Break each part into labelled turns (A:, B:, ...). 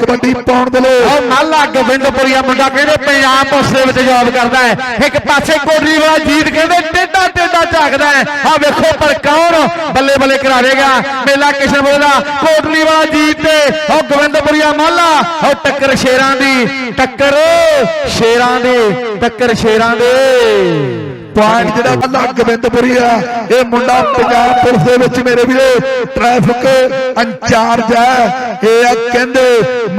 A: ਕਬੱਡੀ ਪਾਉਣ ਦੇ ਲਈ।
B: ਉਹ ਮਾਲਾ ਗੋਬਿੰਦਪੁਰੀਆ ਮੁੰਡਾ ਕਹਿੰਦੇ ਪੰਜਾਬ ਪੁਲਿਸ ਦੇ ਵਿੱਚ ਜੌਬ ਕਰਦਾ ਹੈ। ਇੱਕ ਪਾਸੇ ਕੋਟਲੀ ਵਾਲਾ ਜੀਤ ਕਹਿੰਦੇ ਟੇਡਾ ਟੇਡਾ ਝਾਕਦਾ ਹੈ। ਆ ਵੇਖੋ ਪਰ ਕੌਣ ਬੱਲੇ ਬੱਲੇ ਕਰਾਵੇਗਾ ਮੇਲਾ ਕਿਸ਼ਨ ਬੋਲਦਾ ਕੋਟਲੀ ਵਾਲਾ ਜੀਤ ਤੇ ਉਹ ਗੋਬਿੰਦਪੁਰੀਆ ਮਾਲਾ ਉਹ ਟੱਕਰ ਸ਼ੇਰਾਂ ਦੀ ਟੱਕਰ ਸ਼ੇਰਾਂ ਦੀ ਟੱਕਰ ਸ਼ੇਰਾਂ ਦੀ।
A: ਪੁਆਇੰਟ ਜਿਹੜਾ ਅੱਲਾ ਗੋਬਿੰਦਪੁਰੀ ਆ ਇਹ ਮੁੰਡਾ ਪੰਜਾਬ ਪੁਲਿਸ ਦੇ ਵਿੱਚ ਮੇਰੇ ਵੀਰੇ ਟ੍ਰੈਫਿਕ ਇੰਚਾਰਜ ਹੈ। ਇਹ ਆ ਕਹਿੰਦੇ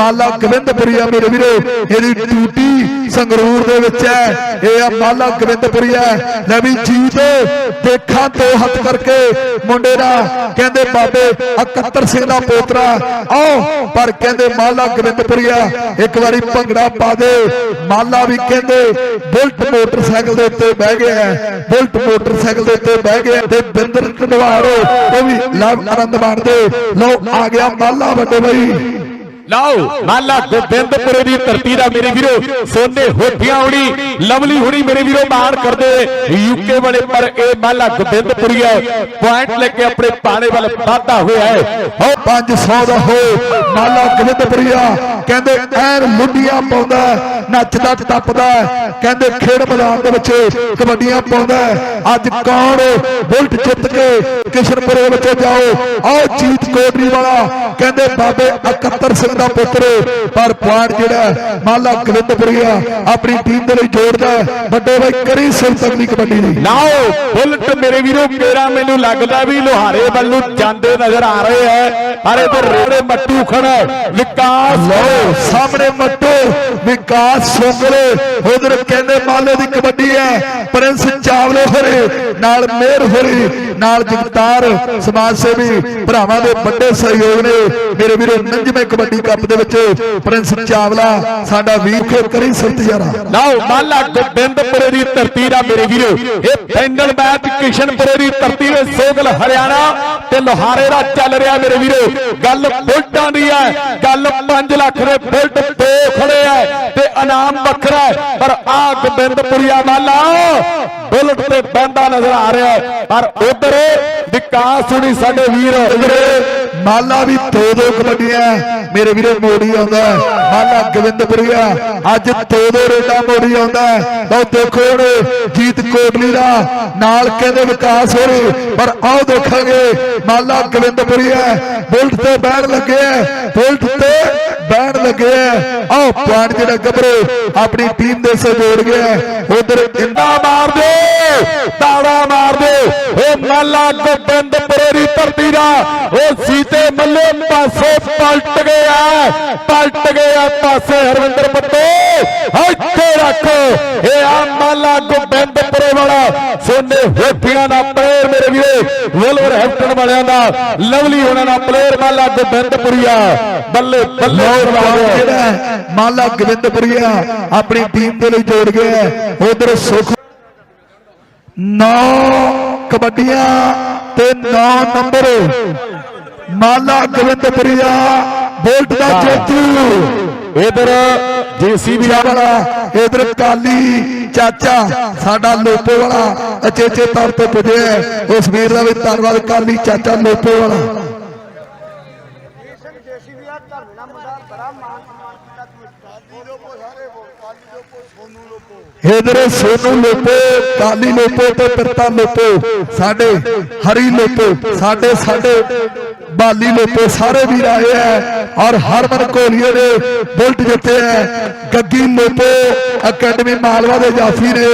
A: ਮਾਲਾ ਗੋਬਿੰਦਪੁਰੀ ਮੇਰੇ ਵੀਰੇ, ਇਹਦੀ ਡਿਊਟੀ ਸੰਗਰੂਰ ਦੇ ਵਿੱਚ ਹੈ। ਇਹ ਆ ਮਾਲਾ ਗੋਬਿੰਦਪੁਰੀ ਲੈ ਵੀ ਜੀਤ ਦੇਖਾਂ ਦੋ ਹੱਥ ਕਰਕੇ। ਮੁੰਡੇ ਦਾ ਕਹਿੰਦੇ ਬਾਬੇ 71 ਸਿੰਘ ਦਾ ਪੋਤਰਾ, ਆਓ। ਪਰ ਕਹਿੰਦੇ ਮਾਲਾ ਗੋਬਿੰਦਪੁਰੀ ਇੱਕ ਵਾਰੀ ਭੰਗੜਾ ਪਾ ਦੇ। ਮਾਲਾ ਵੀ ਕਹਿੰਦੇ ਬੁਲਟ ਮੋਟਰਸਾਈਕਲ ਦੇ ਉੱਤੇ ਬਹਿ ਗਿਆ ਬੁਲਟ ਮੋਟਰਸਾਈਕਲ ਦੇ ਉੱਤੇ ਬਹਿ ਗਿਆ ਤੇ ਬਿੰਦਰ ਢਡਵਾਰ ਉਹ ਵੀ ਲਵ ਆਨੰਦ ਮਾਣਦੇ ਲੋ ਆ ਗਿਆ ਮਾਲਾ ਵੱਡੇ ਬਈ।
B: ਲਓ ਮਾਲਾ ਗੋਬਿੰਦਪੁਰੇ ਦੀ ਧਰਤੀ ਦਾ ਮੇਰੇ ਵੀਰੋ ਸੋਨੇ ਹੋਠੀਆਂ ਹੁਣੀ ਲਵਲੀ ਹੁਣੀ ਮੇਰੇ ਵੀਰੋ ਮਾਣ ਕਰਦੇ ਯੂਕੇ ਵਾਲੇ ਪਰ ਇਹ ਮਾਲਾ ਗੋਬਿੰਦਪੁਰੀਆ ਪੁਆਇੰਟ ਲੈ ਕੇ ਆਪਣੇ ਪਾਣੇ ਵੱਲ ਵਾਧਾ ਹੋਇਆ ਹੈ।
A: ਹੋ। 500 ਦਾ ਹੋ ਮਾਲਾ ਗੋਬਿੰਦਪੁਰੀਆ ਕਹਿੰਦੇ ਐਨ ਲੁੱਡੀਆਂ ਪਾਉਂਦਾ ਨੱਚਦਾ ਟੱਪਦਾ ਕਹਿੰਦੇ ਖੇਡ ਮੈਦਾਨ ਦੇ ਵਿੱਚ ਕਬੱਡੀਆਂ ਪਾਉਂਦਾ ਅੱਜ ਕੌਣ ਬੁਲਟ ਜਿੱਤ ਕੇ ਕਿਸ਼ਨਪੁਰੇ ਵਿੱਚ ਜਾਓ? ਆਓ ਜੀਤ ਕੋਟਰੀ ਵਾਲਾ ਕਹਿੰਦੇ ਬਾਬੇ 71 ਸਿੰਘ ਦਾ ਪੁੱਤਰ ਪਰ ਪੁਆਇੰਟ ਜਿਹੜਾ ਮਾਲਾ ਗੋਬਿੰਦਪੁਰੀਆ ਆਪਣੀ ਟੀਮ ਦੇ ਲਈ ਜੋੜਦਾ ਵੱਡੇ ਬਾਈ ਕਰੀ ਸਿਰ ਅਗਲੀ ਕਬੱਡੀ ਦੀ।
B: ਲਓ ਬੁਲਟ ਮੇਰੇ ਵੀਰੋ ਮੇਰਾ ਮੈਨੂੰ ਲੱਗਦਾ ਵੀ ਲੋਹਾਰੇ ਵੱਲੋਂ ਜਾਂਦੇ ਨਜ਼ਰ ਆ ਰਹੇ ਹੈ ਪਰ ਇਧਰ ਰੇੜੇ ਮੱਟੂ ਖੜਾ ਵਿਕਾਸ
A: ਲਓ ਸਾਹਮਣੇ ਮੱਟੋ ਵਿਕਾਸ ਸੋਗਲੇ ਉਧਰ ਕਹਿੰਦੇ ਮਾਲੇ ਦੀ ਕਬੱਡੀ ਹੈ ਪ੍ਰਿੰਸ ਚਾਵਲੇ ਹੋਰੇ ਨਾਲ ਮੇਰ ਹੋਰੀ ਨਾਲ ਜਗਤਾਰ ਸਮਾਜ ਸੇਵੀ ਭਰਾਵਾਂ ਦੇ ਵੱਡੇ ਸਹਿਯੋਗ ਨੇ ਮੇਰੇ ਵੀਰੋ ਨੰਜਵੇਂ ਕਬੱਡੀ ਕੱਪ ਦੇ ਵਿੱਚ ਪ੍ਰਿੰਸ ਚਾਵਲਾ ਸਾਡਾ ਵੀਰ ਖੇ ਕਰੀ ਸੰਤਿਆਰਾ
B: ਲਓ, ਮਾਲਾ ਗੋਬਿੰਦਪੁਰੇ ਦੀ ਧਰਤੀ ਦਾ ਮੇਰੇ ਵੀਰੋ। ਇਹ ਫਾਈਨਲ ਮੈਚ ਕਿਸ਼ਨਪੁਰੇ ਦੀ ਧਰਤੀ ਦੇ ਸੋਗਲ ਹਰਿਆਣਾ ਤੇ ਲੋਹਾਰੇ ਦਾ ਚੱਲ ਰਿਹਾ ਮੇਰੇ ਵੀਰੋ। ਗੱਲ ਬੁਲਟਾਂ ਦੀ ਹੈ, ਗੱਲ 5 ਲੱਖ ਦੇ ਬੁਲਟ ਦੋ ਖੜੇ ਹੈ ਤੇ ਇਨਾਮ ਵੱਖਰਾ ਹੈ। ਪਰ ਆ ਗੋਬਿੰਦਪੁਰੀਆ ਮਾਲਾ, ਬੁਲਟ ਤੇ ਬੰਦਾ ਨਜ਼ਰ ਆ ਰਿਹਾ ਪਰ ਉਧਰ ਵਿਕਾਸ ਹੁਣੀ ਸਾਡੇ ਵੀਰ
A: ਮਾਲਾ ਵੀ ਦੋ ਦੋ ਕਬੱਡੀਆਂ ਮੇਰੇ ਵੀਰੇ ਮੋੜੀ ਆਉਂਦਾ ਹੈ। ਮਾਲਾ ਗੋਬਿੰਦਪੁਰੀਆ ਅੱਜ ਦੋ ਦੋ ਰੇਡਾ ਮੋੜੀ ਆਉਂਦਾ ਲਓ ਦੇਖੋ ਹੁਣ ਜੀਤ ਕੋਟਲੀ ਦਾ ਨਾਲ ਕਹਿੰਦੇ ਵਿਕਾਸ ਹੋ ਰਹੀ ਪਰ ਆਓ ਦੇਖਾਂਗੇ। ਮਾਲਾ ਗੋਬਿੰਦਪੁਰੀਆ ਬੁਲਟ ਤੇ ਬੈਣ ਲੱਗੇ ਹੈ। ਬੁਲਟ ਤੇ ਬੈਣ ਲੱਗੇ ਆਓ ਪੁਆਇੰਟ ਜਿਹੜਾ ਗੱਭਰੂ ਆਪਣੀ ਟੀਮ ਦੇ ਸੇ ਗਿਆ ਉਧਰ
B: ਇੰਦਾ ਮਾਰ ਦਿਓ। ਤਾੜਾ ਮਾਰ ਦਿਓ। ਉਹ ਮਾਲਾ ਗੋਬਿੰਦਪੁਰੇ ਦੀ ਧਰਤੀ ਦਾ, ਉਹ ਸੀਤੇ ਮੱਲੇ ਪਾਸੇ ਪਲਟ ਗਿਆ। ਪਲਟ ਗਿਆ ਪਾਸੇ ਹਰਵਿੰਦਰ ਪੱਤੋ। ਇੱਥੇ ਰੱਖੋ। ਇਹ ਆ ਮਾਲਾ ਗੋਬਿੰਦਪੁਰੇ ਵਾਲਾ। ਸੋਨੇ ਹੋਠੀਆਂ ਦਾ ਪਲੇਅਰ ਮੇਰੇ ਵੀਰੇ ਵੋਲਵਰ ਹੈਫਟਨ ਵਾਲਿਆਂ ਦਾ। ਲਵਲੀ ਹੋਣਾ ਦਾ ਪਲੇਅਰ ਮਾਲਾ ਗੋਬਿੰਦਪੁਰੀਆ। ਬੱਲੇ ਬੱਲੇ
A: ਜਿਹੜਾ ਮਾਲਾ। ਗੋਬਿੰਦਪੁਰੀਆ ਆਪਣੀ ਟੀਮ ਦੇ ਲਈ ਜੋੜ ਗਿਆ ਉਧਰ ਸੁਖ ਨੌ ਕਬੱਡੀਆਂ ਤੇ 9 ਨੰਬਰ। ਮਾਲਾ ਗੋਬਿੰਦਪੁਰੀਆ ਬੋਲਟ ਦਾ ਜੇਤੂ।
B: ਇਧਰ ਜੀਸੀਬੀ
A: ਵਾਲਾ। ਇਧਰ ਕਾਲੀ ਚਾਚਾ ਸਾਡਾ ਲੋਪੋ ਵਾਲਾ ਅਚੇਚੇ ਤੌਰ ਤੇ ਪੁੱਜਿਆ। ਉਸ ਵੀਰ ਦਾ ਵੀ ਧੰਨਵਾਦ ਕਾਲੀ ਚਾਚਾ ਲੋਪੋ ਵਾਲਾ। ਇਧਰ ਸੋਨੂ ਲੋਪੋ ਕਾਲੀ ਲੋਪੋ ਤੇ ਪਿਰਤਾ ਲੋਪੋ। ਸਾਡੇ ਹਰੀ ਲੋਪੋ ਸਾਡੇ ਸਾਡੇ ਬਾਲੀ ਲੋਪੋ ਸਾਰੇ ਵੀਰ ਆਏ ਹੈ ਔਰ ਹਰਮਨ ਕੋਲੀਏ ਨੇ ਬੁਲਟ ਜਿੱਤੇ ਹੈ ਗੱਗੀ ਲੋਪੋ ਅਕੈਡਮੀ ਮਾਲਵਾ ਦੇ ਜਾਫੀ ਨੇ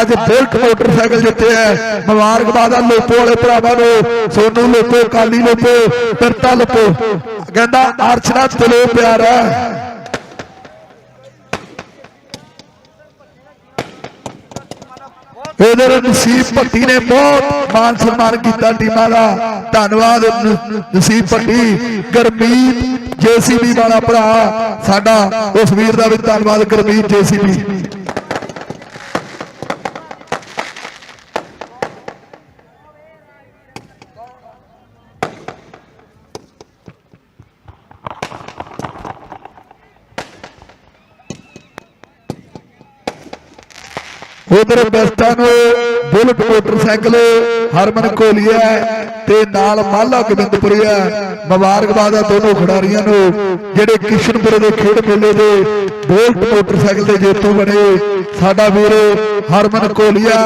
A: ਅੱਜ ਬੁਲਟ ਮੋਟਰਸਾਈਕਲ ਜਿੱਤੇ ਹੈ ਮੁਬਾਰਕਬਾਦ ਆ ਲੋਪੋ ਵਾਲੇ ਭਰਾਵਾਂ ਨੂੰ, ਸੋਨੂ ਲੋਪੋ ਕਾਲੀ ਲੋਪੋ ਪਿਰਤਾ ਲੋਪੋ ਕਹਿੰਦਾ ਅਰਚਨਾ ਦਿਲੋਂ ਪਿਆਰ ਹੈ ਇਧਰ ਨਸੀਬ ਭੱਟੀ ਨੇ ਬਹੁਤ ਮਾਨ ਸਨਮਾਨ ਕੀਤਾ ਟੀਮਾਂ ਦਾ। ਧੰਨਵਾਦ ਨਸੀਬ ਭੱਟੀ। ਗਰਮੀਤ ਜੇਸੀਬੀ ਵਾਲਾ ਭਰਾ ਸਾਡਾ, ਉਸ ਵੀਰ ਦਾ ਵੀ ਧੰਨਵਾਦ, ਗਰਮੀਤ ਜੇਸੀਬੀ। ਉਧਰ ਬੈਸਟਾਂ ਬੁਲਟ ਮੋਟਰਸਾਈਕਲ ਹਰਮਨ ਕੋਲੀਆ ਤੇ ਨਾਲ ਮਾਲਾ ਗੋਬਿੰਦਪੁਰੀਆ ਮੁਬਾਰਕਬਾਦ ਆ ਦੋਨੋਂ ਖਿਡਾਰੀਆਂ ਨੂੰ, ਜਿਹੜੇ ਕਿਸ਼ਨਪੁਰ ਦੇ ਖੇਡ ਮੇਲੇ ਦੇ ਬੁਲਟ ਮੋਟਰਸਾਈਕਲ ਦੇ ਜੇਤੂ ਬਣੇ। ਸਾਡਾ ਵੀਰ ਹਰਮਨ ਕੋਲੀਆ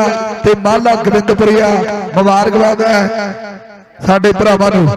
A: ਤੇ ਮਾਲਾ ਗੋਬਿੰਦਪੁਰੀਆ, ਮੁਬਾਰਕਬਾਦ ਹੈ। ਸਾਡੇ ਭਰਾਵਾਂ ਨੂੰ।